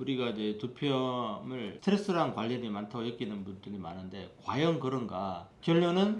우리가 이제 두피염을 스트레스랑 관련이 많다고 여기는 분들이 많은데 과연 그런가? 결론은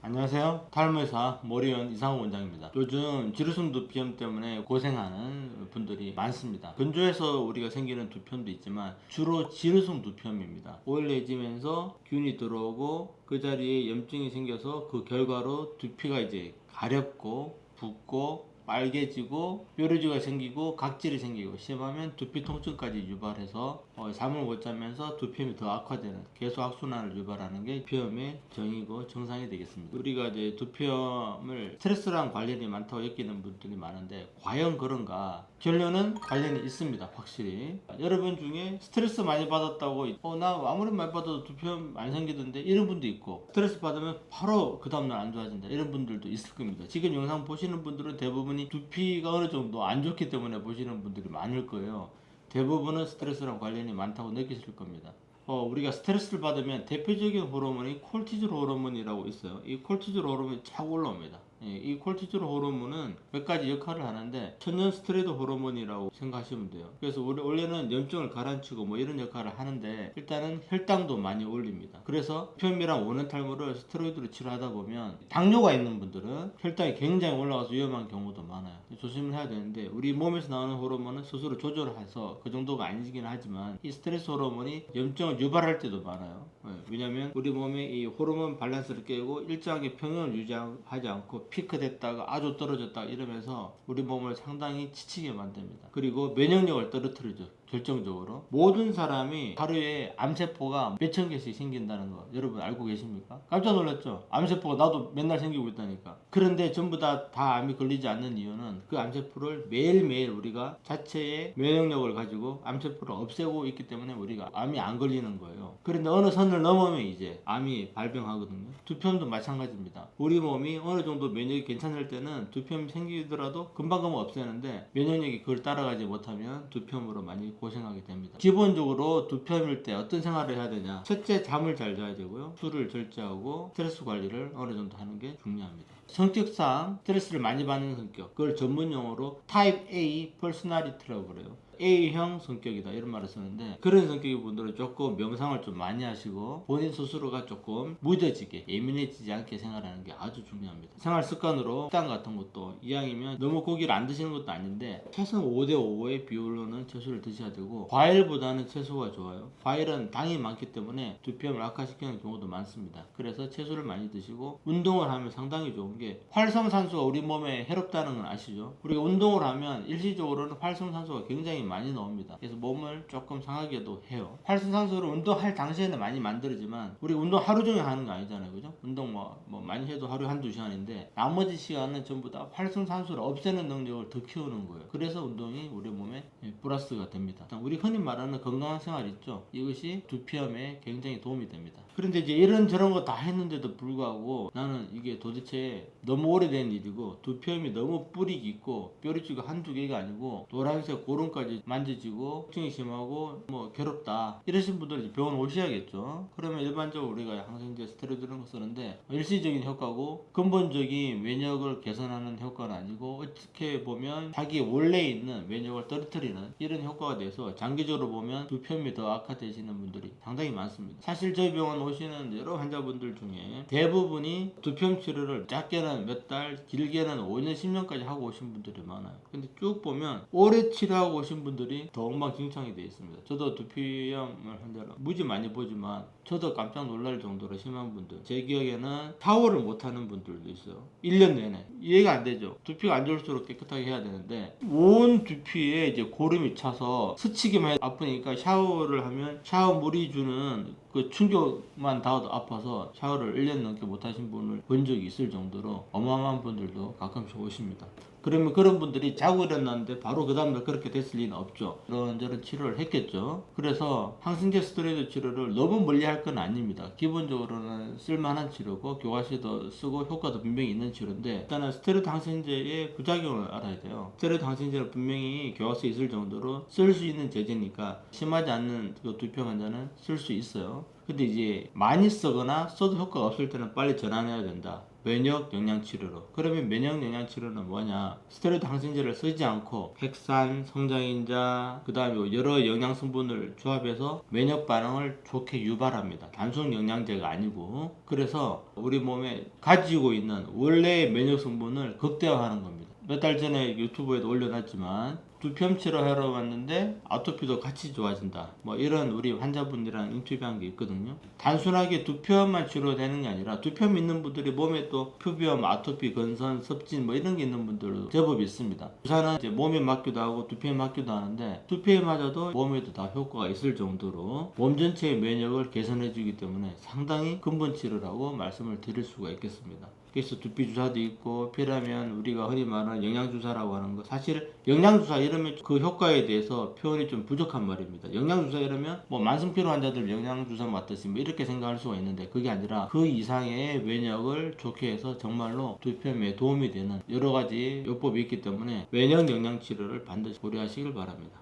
안녕하세요. 탈모의사 머리원 이상호 원장입니다. 요즘 지루성 두피염 때문에 고생하는 분들이 많습니다. 건조해서 우리가 생기는 두피염도 있지만 주로 지루성 두피염입니다. 오일해지면서 균이 들어오고 그 자리에 염증이 생겨서 그 결과로 두피가 이제 가렵고 붓고 빨개지고 뾰루지가 생기고 각질이 생기고 심하면 두피 통증까지 유발해서 어, 잠을 못 자면서 두피염이 더 악화되는 계속 악순환을 유발하는 게 두피염의 정이고 정상이 되겠습니다. 우리가 이제 두피염을 스트레스랑 관련이 많다고 여기는 분들이 많은데 과연 그런가? 결론은 관련이 있습니다. 확실히 여러분 중에 스트레스 많이 받았다고 어 나 아무리 많이 받아도 두피염 안 생기던데 이런 분도 있고 스트레스 받으면 바로 그 다음날 안 좋아진다 이런 분들도 있을 겁니다. 지금 영상 보시는 분들은 대부분이 두피가 어느 정도 안 좋기 때문에 보시는 분들이 많을 거예요. 대부분은 스트레스랑 관련이 많다고 느끼실 겁니다. 어, 우리가 스트레스를 받으면 대표적인 호르몬이 콜티졸 호르몬이라고 있어요. 이 콜티졸 호르몬이 쫙 올라옵니다. 예, 이 콜티졸 호르몬은 몇 가지 역할을 하는데 천연 스테로이드 호르몬이라고 생각하시면 돼요. 그래서 우리 원래는 염증을 가라앉히고 뭐 이런 역할을 하는데 일단은 혈당도 많이 올립니다. 그래서 피염이랑 원형 탈모를 스테로이드로 치료하다 보면 당뇨가 있는 분들은 혈당이 굉장히 올라가서 위험한 경우도 많아요. 조심을 해야 되는데 우리 몸에서 나오는 호르몬은 스스로 조절해서 그 정도가 아니긴 하지만 이 스트레스 호르몬이 염증을 유발할 때도 많아요. 예, 왜냐하면 우리 몸의 이 호르몬 밸런스를 깨고 일정하게 평형을 유지하지 않고 피크 됐다가 아주 떨어졌다 이러면서 우리 몸을 상당히 지치게 만듭니다. 그리고 면역력을 떨어뜨리죠. 결정적으로 모든 사람이 하루에 암세포가 몇천 개씩 생긴다는 거 여러분 알고 계십니까? 깜짝 놀랐죠? 암세포가 나도 맨날 생기고 있다니까 그런데 전부 다, 다 암이 걸리지 않는 이유는 그 암세포를 매일매일 우리가 자체의 면역력을 가지고 암세포를 없애고 있기 때문에 우리가 암이 안 걸리는 거예요 그런데 어느 선을 넘으면 이제 암이 발병하거든요 두피염도 마찬가지입니다 우리 몸이 어느 정도 면역이 괜찮을 때는 두피염이 생기더라도 금방금방 없애는데 면역력이 그걸 따라가지 못하면 두피염으로 많이 고생하게 됩니다. 기본적으로 두피염일 때 어떤 생활을 해야 되냐? 첫째 잠을 잘 자야 되고요. 술을 절제하고 스트레스 관리를 어느 정도 하는 게 중요합니다. 성격상 스트레스를 많이 받는 성격, 그걸 전문 용어로 타입 A 퍼스나리티라고 그래요. A형 성격이다 이런 말을 쓰는데 그런 성격의 분들은 조금 명상을 좀 많이 하시고 본인 스스로가 조금 무뎌지게 예민해지지 않게 생활하는 게 아주 중요합니다. 생활 습관으로 식단 같은 것도 이왕이면 너무 고기를 안 드시는 것도 아닌데 최소한 5대 5의 비율로는 채소를 드셔야 되고 과일보다는 채소가 좋아요. 과일은 당이 많기 때문에 두피염을 악화시키는 경우도 많습니다. 그래서 채소를 많이 드시고 운동을 하면 상당히 좋은 게 활성산소가 우리 몸에 해롭다는 건 아시죠? 우리가 운동을 하면 일시적으로는 활성산소가 굉장히 많이 나옵니다. 그래서 몸을 조금 상하게도 해요. 활성산소를 운동할 당시에는 많이 만들지만 우리 운동 하루 종일 하는 거 아니잖아요. 그죠? 운동 뭐, 뭐 많이 해도 하루에 한두 시간인데 나머지 시간은 전부 다 활성산소를 없애는 능력을 더 키우는 거예요. 그래서 운동이 우리 몸에 예, 플러스가 됩니다. 우리 흔히 말하는 건강한 생활 있죠? 이것이 두피염에 굉장히 도움이 됩니다. 그런데 이제 이런 저런 거 다 했는데도 불구하고 나는 이게 도대체 너무 오래된 일이고 두피염이 너무 뿌리 깊고 뾰루지가 한두 개가 아니고 노란색 고름까지 만져지고 통증이 심하고 뭐 괴롭다 이러신 분들은 병원 오셔야겠죠. 그러면 일반적으로 우리가 항생 제 스테로이드 이런 거 쓰는데 일시적인 효과고 근본적인 면역을 개선하는 효과는 아니고 어떻게 보면 자기 원래 있는 면역을 떨어뜨리는 이런 효과가 돼서 장기적으로 보면 두피염이 더 악화되시는 분들이 상당히 많습니다. 사실 저희 병원 오시는 여러 환자분들 중에 대부분이 두피염 치료를 작게 는 몇 달, 길게는 5년, 10년까지 하고 오신 분들이 많아요. 근데 쭉 보면 오래 치료하고 오신 분들이 더 엉망진창이 되어 있습니다. 저도 두피염을 환자를 무지 많이 보지만 저도 깜짝 놀랄 정도로 심한 분들 제 기억에는 샤워를 못하는 분들도 있어요 1년 내내 이해가 안 되죠 두피가 안 좋을수록 깨끗하게 해야 되는데 온 두피에 이제 고름이 차서 스치기만 해도 아프니까 샤워를 하면 샤워 물이 주는 그 충격만 닿아도 아파서 샤워를 1년 넘게 못하신 분을 본 적이 있을 정도로 어마어마한 분들도 가끔씩 오십니다 그러면 그런 분들이 자고 일어났는데 바로 그 다음날 그렇게 됐을 리는 없죠. 이런저런 치료를 했겠죠. 그래서 항생제 스테로이드 치료를 너무 멀리 할 건 아닙니다. 기본적으로는 쓸만한 치료고 교과서도 쓰고 효과도 분명히 있는 치료인데 일단은 스테로이드 항생제의 부작용을 알아야 돼요. 스테로이드 항생제는 분명히 교과서에 있을 정도로 쓸 수 있는 제제니까 심하지 않는 그 두피 환자는 쓸 수 있어요. 근데 이제 많이 쓰거나 써도 효과가 없을 때는 빨리 전환해야 된다. 면역 영양 치료로. 그러면 면역 영양 치료는 뭐냐? 스테로이드 항생제를 쓰지 않고 핵산, 성장인자, 그다음에 여러 영양 성분을 조합해서 면역 반응을 좋게 유발합니다. 단순 영양제가 아니고. 그래서 우리 몸에 가지고 있는 원래의 면역 성분을 극대화하는 겁니다. 몇 달 전에 유튜브에도 올려놨지만 두피염 치료 하러 왔는데 아토피도 같이 좋아진다. 뭐 이런 우리 환자분들이랑 인터뷰한 게 있거든요. 단순하게 두피염만 치료되는 게 아니라 두피염 있는 분들이 몸에 또 표비염, 아토피, 건선, 섭진 뭐 이런 게 있는 분들도 제법 있습니다. 주사는 이제 몸에 맞기도 하고 두피에 맞기도 하는데 두피에 맞아도 몸에도 다 효과가 있을 정도로 몸 전체의 면역을 개선해 주기 때문에 상당히 근본 치료라고 말씀을 드릴 수가 있겠습니다. 그래서 두피 주사도 있고 필요하면 우리가 흔히 말하는 영양 주사라고 하는 거 사실 영양 주사 이 러면 그 효과에 대해서 표현이 좀 부족한 말입니다. 영양 주사 이러면 뭐 만성피로 환자들 영양 주사 맞듯이 뭐 이렇게 생각할 수가 있는데 그게 아니라 그 이상의 면역을 좋게 해서 정말로 두피염에 도움이 되는 여러 가지 요법이 있기 때문에 면역 영양 치료를 반드시 고려하시길 바랍니다.